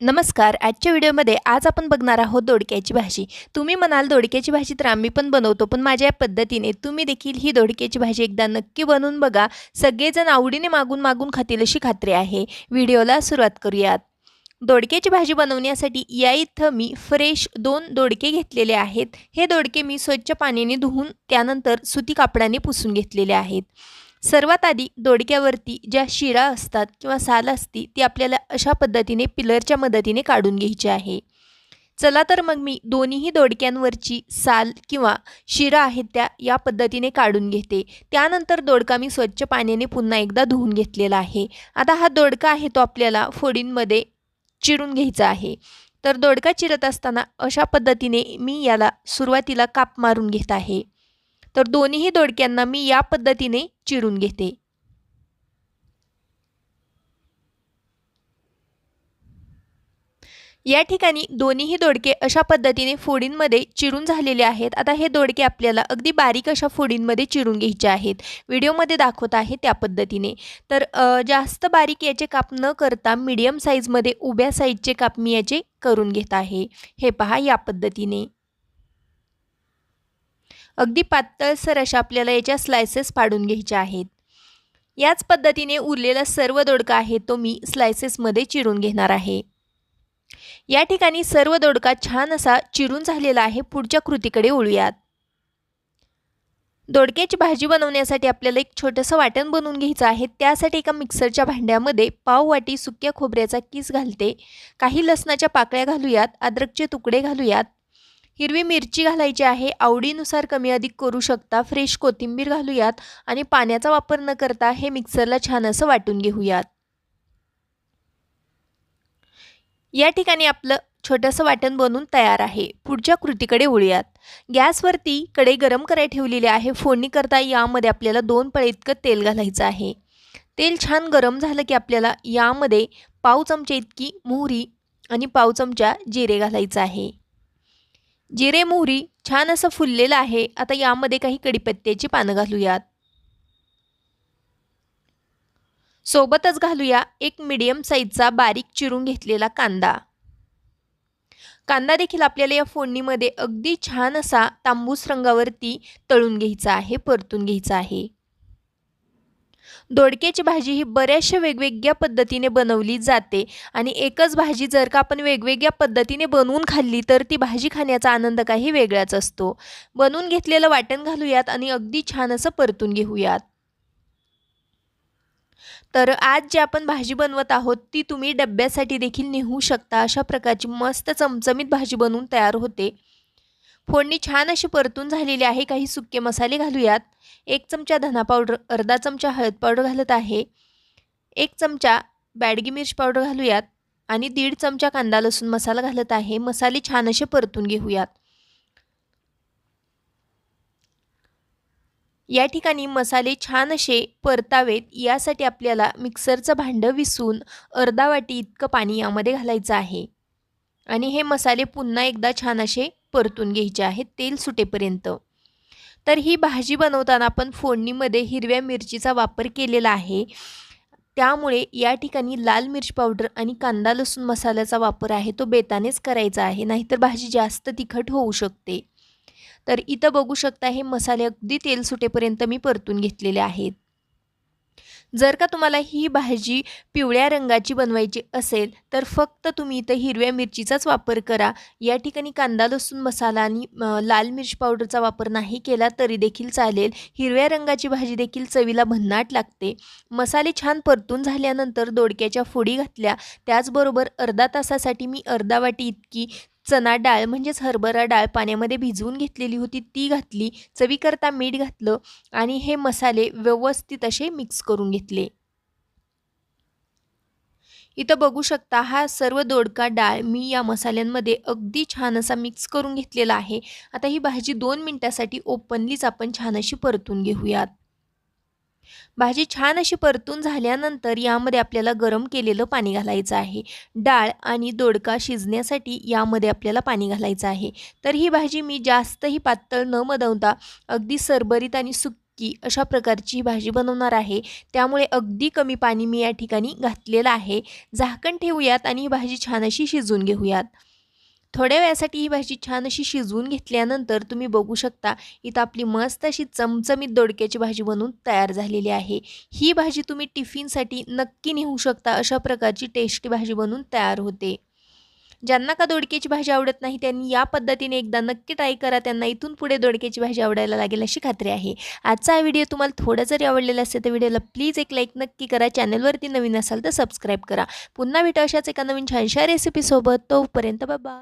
नमस्कार आजच्या व्हिडिओमध्ये आज आपण बघणार आहोत दोडक्याची भाजी. तुम्ही म्हणाल दोडक्याची भाजी तर आम्ही पण बनवतो पण माझ्या या पद्धतीने तुम्ही देखील ही दोडक्याची भाजी एकदा नक्की बनवून बघा. सगळेजण आवडीने मागून मागून खातील अशी खात्री आहे. व्हिडिओला सुरुवात करूयात. दोडक्याची भाजी बनवण्यासाठी या इथं मी फ्रेश दोन दोडके घेतलेले आहेत. हे दोडके मी स्वच्छ पाण्याने धुवून त्यानंतर सुती कापडाने पुसून घेतलेले आहेत. सर्वात आधी दोडक्यावरती ज्या शिरा असतात किंवा साल असती ती आपल्याला अशा पद्धतीने पिलरच्या मदतीने काढून घ्यायची आहे. चला तर मग मी दोन्हीही दोडक्यांवरची साल किंवा शिरा आहेत त्या या पद्धतीने काढून घेते. त्यानंतर दोडका मी स्वच्छ पाण्याने पुन्हा एकदा धुवून घेतलेला आहे. आता हा दोडका आहे तो आपल्याला फोडींमध्ये चिरून घ्यायचा आहे. तर दोडका चिरत असताना अशा पद्धतीने मी याला सुरुवातीला काप मारून घेत आहे. तर दोन्हीही दोडक्यांना मी या पद्धतीने चिरून घेते. या ठिकाणी दोन्हीही दोडके अशा पद्धतीने फोडींमध्ये चिरून झालेले आहेत. आता हे दोडके आपल्याला अगदी बारीक अशा फोडींमध्ये चिरून घ्यायचे आहेत. व्हिडिओमध्ये दाखवत आहे त्या पद्धतीने. तर जास्त बारीक याचे काप न करता मीडियम साईजमध्ये उभ्या साईजचे काप मी याचे करून घेत आहे. हे पहा या पद्धतीने. अगदी पातळसर अशा आपल्याला याच्या स्लायसेस पाडून घ्यायच्या आहेत. याच पद्धतीने उरलेला सर्व दोडका आहे तो मी स्लायसेसमध्ये चिरून घेणार आहे. या ठिकाणी सर्व दोडका छान असा चिरून झालेला आहे पुढच्या कृतीकडे ओळूयात दोडक्याची भाजी बनवण्यासाठी आपल्याला एक छोटंसं वाटण बनवून घ्यायचं आहे त्यासाठी एका मिक्सरच्या भांड्यामध्ये पाव वाटी सुक्या खोबऱ्याचा किस घालते. काही लसणाच्या पाकळ्या घालूयात अद्रकचे तुकडे घालूयात. हिरवी मिरची घालायची आहे. आवडीनुसार कमी अधिक करू शकता. फ्रेश कोथिंबीर घालूयात आणि पाण्याचा वापर न करता हे मिक्सरला छान असं वाटून घेऊयात. या ठिकाणी आपलं छोटंसं वाटण बनून तयार आहे. पुढच्या कृतीकडे वळूयात. गॅसवरती कडे गरम करायला ठेवलेली आहे. फोडणी करता यामध्ये आपल्याला दोन पळे इतकं तेल घालायचं आहे. तेल छान गरम झालं की आपल्याला यामध्ये पाव चमचे इतकी मोहरी आणि पाव चमचा जिरे घालायचं आहे. जिरे मोहरी छान असं फुललेलं आहे. आता यामध्ये काही कडीपत्त्याची पानं घालूयात. सोबतच घालूया एक मिडियम साईजचा बारीक चिरून घेतलेला कांदा. कांदा देखील आपल्याला या फोडणीमध्ये अगदी छान असा तांबूस रंगावरती तळून घ्यायचा आहे परतून घ्यायचा आहे. दोडक्याची भाजी ही बऱ्याचशा वेगवेगळ्या पद्धतीने बनवली जाते. आणि एकच भाजी जर का आपण वेगवेगळ्या पद्धतीने बनवून खाल्ली तर ती भाजी खाण्याचा आनंद काही वेगळाच असतो. बनवून घेतलेलं वाटण घालूयात आणि अगदी छान असं परतून घेऊयात. तर आज जी आपण भाजी बनवत आहोत ती तुम्ही डब्यासाठी देखील नेहू शकता. अशा प्रकारची मस्त चमचमीत भाजी बनवून तयार होते. फोडणी छान अशी परतून झालेली आहे. काही सुके मसाले घालूयात. एक चमचा धना पावडर अर्धा चमचा हळद पावडर घालत आहे. एक चमचा बॅडगी मिर्च पावडर घालूयात आणि दीड चमचा कांदा लसूण मसाला घालत आहे. मसाले छान असे परतून घेऊयात. या ठिकाणी मसाले छान असे परतावेत. यासाठी आपल्याला मिक्सरचं भांडं विसून अर्धा वाटी इतकं पाणी यामध्ये घालायचं आहे. आणि हे मसाले पुन्हा एकदा छान असे परतून घ्यायचे आहेत तेल सुटेपर्यंत. तर ही भाजी बनवताना आपण फोडणीमध्ये हिरव्या मिरचीचा वापर केलेला आहे. त्यामुळे या ठिकाणी लाल मिरची पावडर आणि कांदा लसूण मसाल्याचा वापर आहे तो बेतानेच करायचा आहे नाहीतर भाजी जास्त तिखट होऊ शकते. तर इथं बघू शकता हे मसाले अगदी तेल सुटेपर्यंत मी परतून घेतलेले आहेत. जर का तुम्हाला ही भाजी पिवळ्या रंगाची बनवायची असेल तर फक्त तुम्ही इथं हिरव्या मिरचीचाच वापर करा. या ठिकाणी कांदा लसूण मसाला आणि लाल मिरची पावडरचा वापर नाही केला तरी देखील चालेल. हिरव्या रंगाची भाजी देखील चवीला भन्नाट लागते. मसाले छान परतून झाल्यानंतर दोडक्याच्या फोडी घातल्या. त्याचबरोबर अर्धा तासासाठी मी अर्धा वाटी इतकी चना डाळ म्हणजेच हरभरा डाळ पाण्यामध्ये भिजवून घेतलेली होती. ती घातली चवीकरता मीठ घातलं आणि हे मसाले व्यवस्थित असे मिक्स करून घेतले. इथं बघू शकता हा सर्व दोडका डाळ मी या मसाल्यांमध्ये अगदी छान असा मिक्स करून घेतलेला आहे. आता ही भाजी दोन मिनटासाठी ओपनलीच आपण छान अशी परतून घेऊयात. भाजी छान अशी परतून झाल्यानंतर यामध्ये आपल्याला गरम केलेलं पाणी घालायचं आहे. डाळ आणि दोडका शिजण्यासाठी यामध्ये आपल्याला पाणी घालायचं आहे. तर ही भाजी मी जास्तही पातळ न मदवता अगदी सरबरीत आणि सुक अशा प्रकारची भाजी बनवणार आहे. त्यामुळे अगदी कमी पाणी मी या ठिकाणी घातलेलं आहे. झाकण ठेवूयात आणि ही भाजी छान अशी शिजून घेऊयात. थोड्या वेळासाठी ही भाजी छान अशी शिजवून घेतल्यानंतर तुम्ही बघू शकता इथं आपली मस्त अशी चमचमीत दोडक्याची भाजी बनवून तयार झालेली आहे. ही भाजी तुम्ही टिफिनसाठी नक्की नेऊ शकता अशा प्रकारची टेस्टी भाजी बनवून तयार होते. ज्यांना का दोडक्याची भाजी आवडत नाही त्यांनी या पद्धतीने एकदा नक्की ट्राय करा. त्यांना इथून पुढे दोडक्याची भाजी आवडायला लागेल अशी खात्री आहे. आजचा हा व्हिडिओ तुम्हाला थोडा जरी आवडलेला असेल तर व्हिडिओला प्लीज एक लाईक नक्की करा. चॅनलवरती नवीन असाल तर सबस्क्राईब करा. पुन्हा भेटा अशाच एका नवीन छानशा रेसिपीसोबत तोपर्यंत बाबा